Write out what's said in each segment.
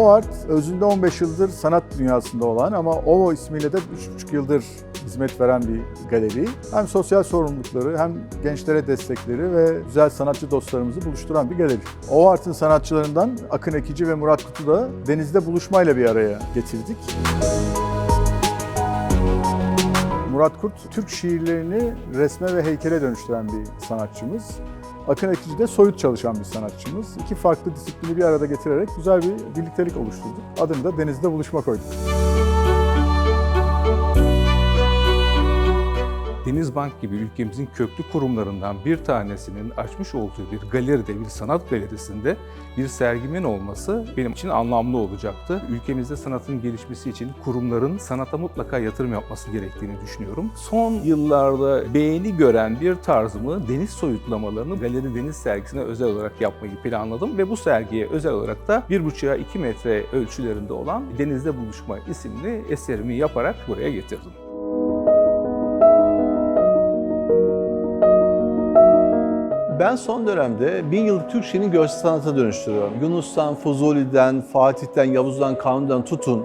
O Art özünde 15 yıldır sanat dünyasında olan ama OVO ismiyle de 3,5 yıldır hizmet veren bir galeri. Hem sosyal sorumlulukları hem gençlere destekleri ve güzel sanatçı dostlarımızı buluşturan bir galeri. O Art'ın sanatçılarından Akın Ekici ve Murat Kutu da denizde buluşmayla bir araya getirdik. Murat Kurt, Türk şiirlerini resme ve heykele dönüştüren bir sanatçımız. Akın Ekici de soyut çalışan bir sanatçımız. İki farklı disiplini bir arada getirerek güzel bir birliktelik oluşturduk. Adını da Denizde Buluşma koyduk. Denizbank gibi ülkemizin köklü kurumlarından bir tanesinin açmış olduğu bir galeride, bir sanat galerisinde bir sergimin olması benim için anlamlı olacaktı. Ülkemizde sanatın gelişmesi için kurumların sanata mutlaka yatırım yapması gerektiğini düşünüyorum. Son yıllarda beğeni gören bir tarzımı deniz soyutlamalarını Galeri Deniz sergisine özel olarak yapmayı planladım ve bu sergiye özel olarak da 1,5'a 2 metre ölçülerinde olan Denizde Buluşma isimli eserimi yaparak buraya getirdim. Ben son dönemde bin yıllık Türk görsel sanata dönüştürüyorum. Yunus'tan, Fuzuli'den, Fatih'ten, Yavuz'dan, Kanuni'den tutun,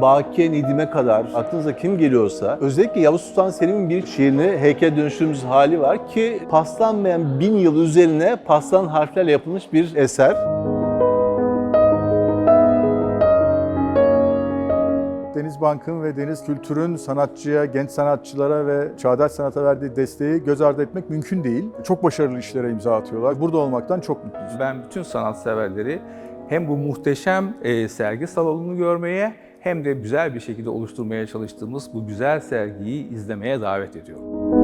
Bakiye Nedim'e kadar aklınıza kim geliyorsa özellikle Yavuz Sultan Selim'in bir şiirini heykel dönüştürdüğümüz hali var ki paslanmayan bin yıl üzerine paslan harflerle yapılmış bir eser. Deniz Bank'ın ve Deniz Kültür'ün sanatçıya, genç sanatçılara ve çağdaş sanata verdiği desteği göz ardı etmek mümkün değil. Çok başarılı işlere imza atıyorlar. Burada olmaktan çok mutluyuz. Ben bütün sanatseverleri hem bu muhteşem e, sergi salonunu görmeye hem de güzel bir şekilde oluşturmaya çalıştığımız bu güzel sergiyi izlemeye davet ediyorum.